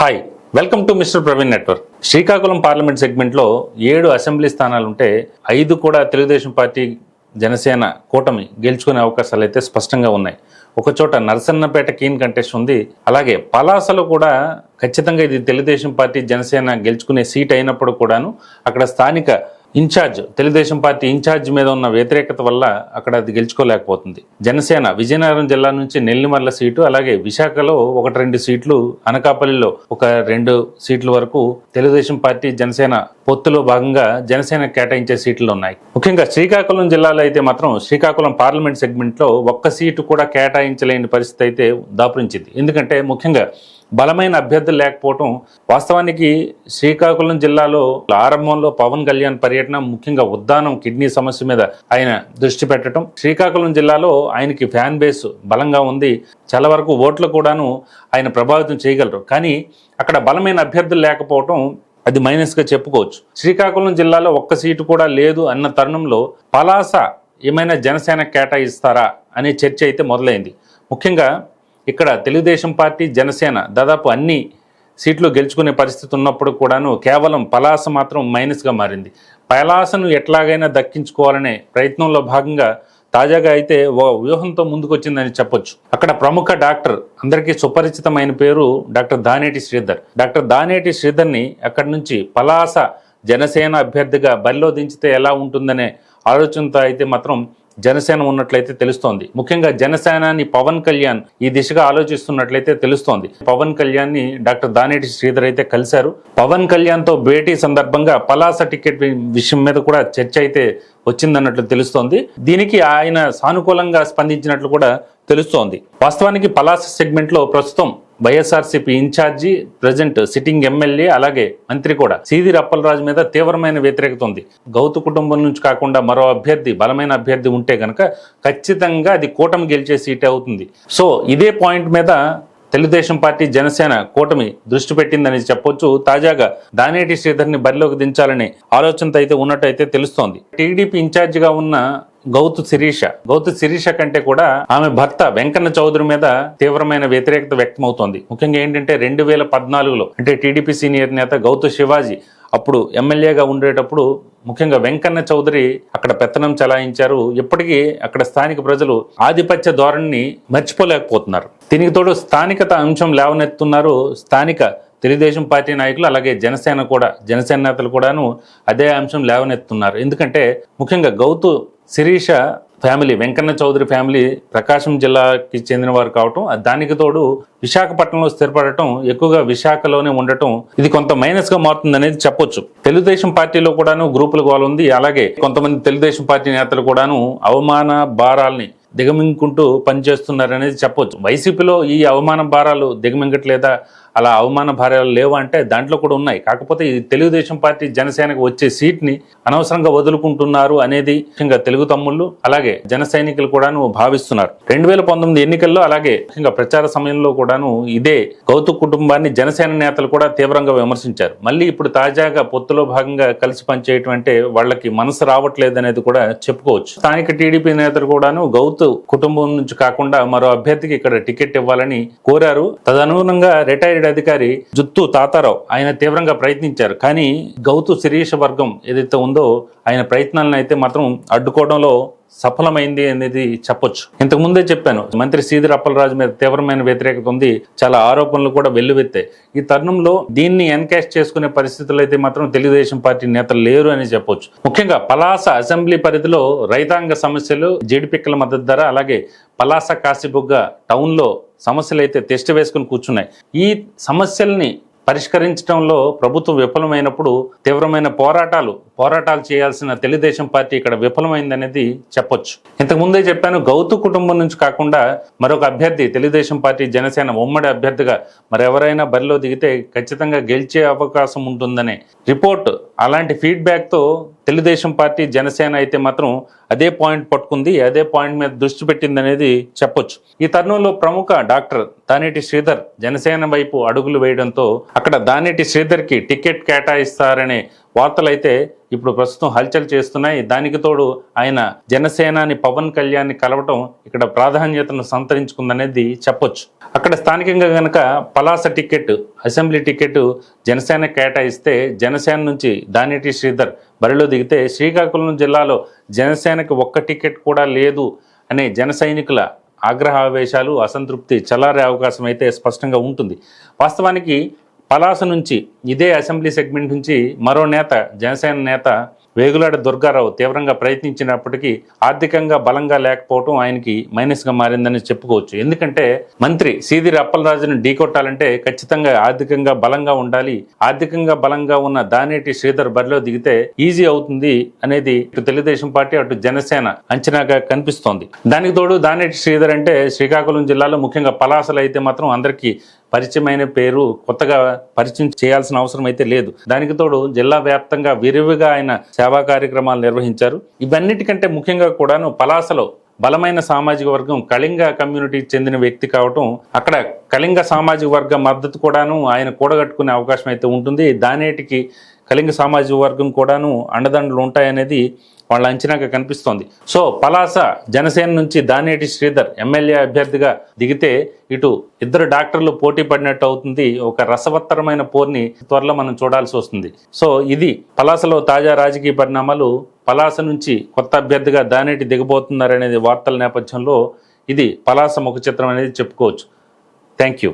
Hi welcome to mister Praveen network Srikakulam parliament సెగ్మెంట్లో ఏడు assembly స్థానాలుంటే ఐదు కూడా తెలుగుదేశం పార్టీ జనసేన కూటమి గెలుచుకునే అవకాశాలు అయితే స్పష్టంగా ఉన్నాయి. ఒకచోట నరసన్నపేట కీన్ కంటెస్ట్ ఉంది. అలాగే పలాసలో కూడా ఖచ్చితంగా ఇది తెలుగుదేశం పార్టీ జనసేన గెలుచుకునే సీట్ అయినప్పుడు కూడాను అక్కడ స్థానిక ఇన్ఛార్జ్ తెలుగుదేశం పార్టీ ఇన్ఛార్జ్ మీద ఉన్న వ్యతిరేకత వల్ల అక్కడ అది గెలుచుకోలేకపోతుంది. జనసేన విజయనగరం జిల్లా నుంచి నెల్లిమర్ల సీటు అలాగే విశాఖలో ఒకటి రెండు సీట్లు అనకాపల్లిలో ఒక రెండు సీట్ల వరకు తెలుగుదేశం పార్టీ జనసేన పొత్తులో భాగంగా జనసేన కేటాయించే సీట్లు ఉన్నాయి. ముఖ్యంగా శ్రీకాకుళం జిల్లాలో అయితే మాత్రం శ్రీకాకుళం పార్లమెంట్ సెగ్మెంట్లో ఒక్క సీటు కూడా కేటాయించలేని పరిస్థితి అయితే దాపురించింది. ఎందుకంటే ముఖ్యంగా బలమైన అభ్యర్థులు లేకపోవటం వాస్తవానికి శ్రీకాకుళం జిల్లాలో ఆరంభంలో పవన్ కళ్యాణ్ పర్యటన ముఖ్యంగా ఉద్దానం కిడ్నీ సమస్య మీద ఆయన దృష్టి పెట్టడం శ్రీకాకుళం జిల్లాలో ఆయనకి ఫ్యాన్ బేస్ బలంగా ఉంది. చాలా వరకు ఓట్లు కూడాను ఆయన ప్రభావితం చేయగలరు. కానీ అక్కడ బలమైన అభ్యర్థులు లేకపోవటం అది మైనస్గా చెప్పుకోవచ్చు. శ్రీకాకుళం జిల్లాలో ఒక్క సీటు కూడా లేదు అన్న తరుణంలో పలాస ఏమైనా జనసేన కేటాయిస్తారా అనే చర్చ అయితే మొదలైంది. ముఖ్యంగా ఇక్కడ తెలుగుదేశం పార్టీ జనసేన దాదాపు అన్ని సీట్లు గెలుచుకునే పరిస్థితి ఉన్నప్పుడు కూడాను కేవలం పలాస మాత్రం మైనస్గా మారింది. పలాసను ఎట్లాగైనా దక్కించుకోవాలనే ప్రయత్నంలో భాగంగా తాజాగా అయితే ఓ వ్యూహంతో ముందుకొచ్చిందని చెప్పొచ్చు. అక్కడ ప్రముఖ డాక్టర్ అందరికీ సుపరిచితమైన పేరు డాక్టర్ దానేటి శ్రీధర్. డాక్టర్ దానేటి శ్రీధర్ని అక్కడి నుంచి పలాస జనసేన అభ్యర్థిగా బరిలో దించితే ఎలా ఉంటుందనే ఆలోచనతో అయితే మాత్రం జనసేన ఉన్నట్లయితే తెలుస్తోంది. ముఖ్యంగా జనసేనాని పవన్ కళ్యాణ్ ఈ దిశగా ఆలోచిస్తున్నట్లయితే తెలుస్తోంది. పవన్ కళ్యాణ్ని డాక్టర్ దానేటి శ్రీధర్ అయితే కలిశారు. పవన్ కళ్యాణ్తో భేటీ సందర్భంగా పలాస టికెట్ విషయం మీద కూడా చర్చ అయితే వచ్చిందన్నట్లు తెలుస్తోంది. దీనికి ఆయన సానుకూలంగా స్పందించినట్లు కూడా తెలుస్తోంది. వాస్తవానికి పలాస సెగ్మెంట్లో ప్రస్తుతం YSRCP incharge present sitting MLA అలాగే మంత్రి కూడా. సీది అప్పలరాజు మీద తీవ్రమైన వ్యతిరేకత ఉంది గౌతు కుటుంబం నుంచి కాకుండా మరో అభ్యర్థి బలమైన అభ్యర్థి ఉంటే గనక ఖచ్చితంగా అది కూటమి గెలిచే సీట్ అవుతుంది. సో ఇదే పాయింట్ మీద తెలుగుదేశం పార్టీ జనసేన కూటమి దృష్టి పెట్టిందని చెప్పొచ్చు. తాజాగా దానేటి శ్రీధర్ని బరిలోకి దించాలనే ఆలోచనతో అయితే ఉన్నట్టయితే తెలుస్తోంది. టీడీపీ ఇన్ఛార్జిగా ఉన్న గౌతు శిరీష. గౌతు శిరీష కంటే కూడా ఆమె భర్త వెంకన్న చౌదరి మీద తీవ్రమైన వ్యతిరేకత వ్యక్తమవుతోంది. ముఖ్యంగా ఏంటంటే రెండు వేల పద్నాలుగులో అంటే టీడీపీ సీనియర్ నేత గౌతు శివాజీ అప్పుడు ఎమ్మెల్యేగా ఉండేటప్పుడు ముఖ్యంగా వెంకన్న చౌదరి అక్కడ పెత్తనం చలాయించారు. ఇప్పటికీ అక్కడ స్థానిక ప్రజలు ఆధిపత్య ధోరణిని మర్చిపోలేకపోతున్నారు. దీనికి తోడు స్థానికత అంశం లేవనెత్తున్నారు. స్థానిక తెలుగుదేశం పార్టీ నాయకులు అలాగే జనసేన కూడా జనసేన నేతలు కూడాను అదే అంశం లేవనెత్తున్నారు. ఎందుకంటే ముఖ్యంగా గౌతు శిరీష ఫ్యామిలీ వెంకన్న చౌదరి ఫ్యామిలీ ప్రకాశం జిల్లాకి చెందిన వారు కావటం దానికి తోడు విశాఖపట్నంలో స్థిరపడటం ఎక్కువగా విశాఖలోనే ఉండటం ఇది కొంత మైనస్గా మారుతుంది అనేది చెప్పొచ్చు. తెలుగుదేశం పార్టీలో కూడాను గ్రూపుల గోల ఉంది అలాగే కొంతమంది తెలుగుదేశం పార్టీ నేతలు కూడాను అవమాన భారాల్ని దిగమింగుకుంటూ పనిచేస్తున్నారనేది చెప్పొచ్చు. వైసీపీలో ఈ అవమాన భారాలు దిగమింగట్లేదా? అలా అవమాన భార్యాలు లేవు అంటే దాంట్లో కూడా ఉన్నాయి. కాకపోతే ఈ తెలుగుదేశం పార్టీ జనసేనకు వచ్చే సీట్ని అనవసరంగా వదులుకుంటున్నారు అనేది ముఖ్యంగా తెలుగు తమ్ముళ్ళు అలాగే జన సైనికులు కూడాను భావిస్తున్నారు. రెండు వేల పంతొమ్మిది ఎన్నికల్లో అలాగే ముఖ్యంగా ప్రచార సమయంలో కూడాను ఇదే గౌతు కుటుంబాన్ని జనసేన నేతలు కూడా తీవ్రంగా విమర్శించారు. మళ్ళీ ఇప్పుడు తాజాగా పొత్తులో భాగంగా కలిసి పనిచేయటం అంటే వాళ్ళకి మనసు రావట్లేదు అనేది కూడా చెప్పుకోవచ్చు. స్థానిక టీడీపీ నేతలు కూడాను గౌతు కుటుంబం నుంచి కాకుండా మరో అభ్యర్థికి ఇక్కడ టికెట్ ఇవ్వాలని కోరారు. తదనుగుణంగా రిటైర్డ్ అధికారి జుత్తు తాతారావు ఆయన తీవ్రంగా ప్రయత్నించారు. కానీ గౌతు శిరీష వర్గం ఏదైతే ఉందో ఆయన ప్రయత్నాలను అయితే మాత్రం అడ్డుకోవడంలో సఫలమైంది అనేది చెప్పొచ్చు. ఇంతకు ముందే చెప్పాను మంత్రి సీదిరి అప్పలరాజు మీద తీవ్రమైన వ్యతిరేకత ఉంది చాలా ఆరోపణలు కూడా వెల్లువెత్తాయి. ఈ తరుణంలో దీన్ని ఎన్కాష్ చేసుకునే పరిస్థితులు అయితే మాత్రం తెలుగుదేశం పార్టీ నేతలు లేరు అని చెప్పొచ్చు. ముఖ్యంగా పలాస అసెంబ్లీ పరిధిలో రైతాంగ సమస్యలు జీడిపిక్కల మద్దతు ధర అలాగే పలాస కాశీబుగ్గ టౌన్లో సమస్యలు అయితే టెస్ట్ వేసుకుని కూర్చున్నాయి. ఈ సమస్యల్ని పరిష్కరించడంలో ప్రభుత్వం విఫలమైనప్పుడు తీవ్రమైన పోరాటాలు పోరాటాలు చేయాల్సిన తెలుగుదేశం పార్టీ ఇక్కడ విఫలమైందనేది చెప్పొచ్చు. ఇంతకు ముందే చెప్పాను గౌతు కుటుంబం నుంచి కాకుండా మరొక అభ్యర్థి తెలుగుదేశం పార్టీ జనసేన ఉమ్మడి అభ్యర్థిగా మరెవరైనా బరిలో దిగితే ఖచ్చితంగా గెలిచే అవకాశం ఉంటుందనే రిపోర్ట్ అలాంటి ఫీడ్బ్యాక్తో తెలుగుదేశం పార్టీ జనసేన అయితే మాత్రం అదే పాయింట్ పట్టుకుంది అదే పాయింట్ మీద దృష్టి పెట్టింది అనేది చెప్పొచ్చు. ఈ తరుణంలో ప్రముఖ డాక్టర్ దానేటి శ్రీధర్ జనసేన వైపు అడుగులు వేయడంతో అక్కడ దానేటి శ్రీధర్కి టికెట్ కేటాయిస్తారనే వార్తలు అయితే ఇప్పుడు ప్రస్తుతం హల్చల్ చేస్తున్నాయి. దానికి తోడు ఆయన జనసేనాని పవన్ కళ్యాణ్ని కలవటం ఇక్కడ ప్రాధాన్యతను సంతరించుకుందనేది చెప్పొచ్చు. అక్కడ స్థానికంగా గనక Palasa ticket assembly ticket Janasena కేటాయిస్తే జనసేన నుంచి దానేటి శ్రీధర్ బరిలో దిగితే శ్రీకాకుళం జిల్లాలో జనసేనకి ఒక్క టికెట్ కూడా లేదు అనే జన సైనికుల ఆగ్రహావేశాలు అసంతృప్తి చల్లారే అవకాశం అయితే స్పష్టంగా ఉంటుంది. వాస్తవానికి పలాస నుంచి ఇదే అసెంబ్లీ సెగ్మెంట్ నుంచి మరో నేత జనసేన నేత వేగులాడ దుర్గారావు తీవ్రంగా ప్రయత్నించినప్పటికీ ఆర్థికంగా బలంగా లేకపోవడం ఆయనకి మైనస్గా మారిందని చెప్పుకోవచ్చు. ఎందుకంటే మంత్రి సీదిరి అప్పలరాజును ఢీకొట్టాలంటే ఖచ్చితంగా ఆర్థికంగా బలంగా ఉండాలి. ఆర్థికంగా బలంగా ఉన్న దానేటి శ్రీధర్ బరిలో దిగితే ఈజీ అవుతుంది అనేది ఇటు తెలుగుదేశం పార్టీ అటు జనసేన అంచనాగా కనిపిస్తోంది. దానికి తోడు దానేటి శ్రీధర్ అంటే శ్రీకాకుళం జిల్లాలో ముఖ్యంగా పలాసలు అయితే మాత్రం అందరికీ పరిచయమైన పేరు కొత్తగా పరిచయం చేయాల్సిన అవసరం అయితే లేదు. దానికి తోడు జిల్లా వ్యాప్తంగా విరివిగా ఆయన సేవా కార్యక్రమాలు నిర్వహించారు. ఇవన్నిటికంటే ముఖ్యంగా కూడాను పలాసలో బలమైన సామాజిక వర్గం కళింగ కమ్యూనిటీకి చెందిన వ్యక్తి కావటం అక్కడ కళింగ సామాజిక వర్గ మద్దతు కూడాను ఆయన కూడగట్టుకునే అవకాశం అయితే ఉంటుంది. దానేటికి కళింగ సామాజిక వర్గం కూడాను అండదండలు ఉంటాయనేది వాళ్ళ అంచనాగా కనిపిస్తోంది. సో పలాస జనసేన నుంచి దానేటి శ్రీధర్ ఎమ్మెల్యే అభ్యర్థిగా దిగితే ఇటు ఇద్దరు డాక్టర్లు పోటీ పడినట్టు అవుతుంది. ఒక రసవత్తరమైన పోర్ని త్వరలో మనం చూడాల్సి వస్తుంది. సో ఇది పలాసలో తాజా రాజకీయ పరిణామాలు పలాస నుంచి కొత్త అభ్యర్థిగా దానేటి దిగబోతున్నారనేది వార్తల నేపథ్యంలో ఇది పలాస ముఖ చిత్రం అనేది చెప్పుకోవచ్చు. Thank you.